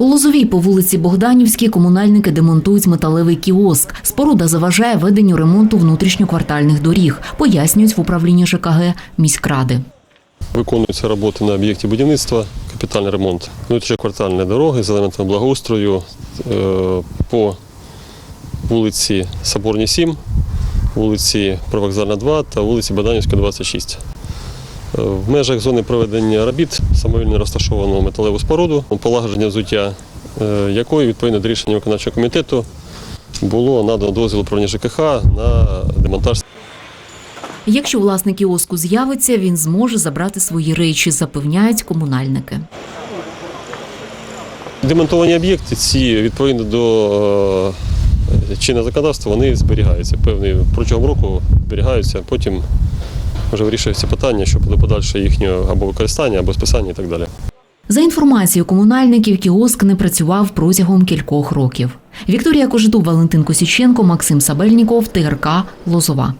У Лозовій по вулиці Богданівській комунальники демонтують металевий кіоск. Споруда заважає веденню ремонту внутрішньоквартальних доріг, пояснюють в управлінні ЖКГ міськради. Виконуються роботи на об'єкті будівництва, капітальний ремонт внутрішньоквартальної дороги з елементами благоустрою е, по вулиці Соборній 7, вулиці Провокзальна 2 та вулиці Богданівська 26. В межах зони проведення робіт самовільно розташовано металеву споруду, полагодження взуття е, якої відповідно до рішення виконавчого комітету було надано дозвіл управління ЖКХ на демонтаж Якщо власник кіоску з'явиться, він зможе забрати свої речі, запевняють комунальники. Демонтовані об'єкти ці відповідно до е, чинного законодавства вони зберігаються. Певний протягом року зберігаються, потім вже вирішується питання щодо подальше їхнього або використання, або списання і так далі. За інформацією комунальників, кіоск не працював протягом кількох років. Вікторія Кожедуб, Валентин Косіченко, Максим Сабельніков, ТРК Лозова.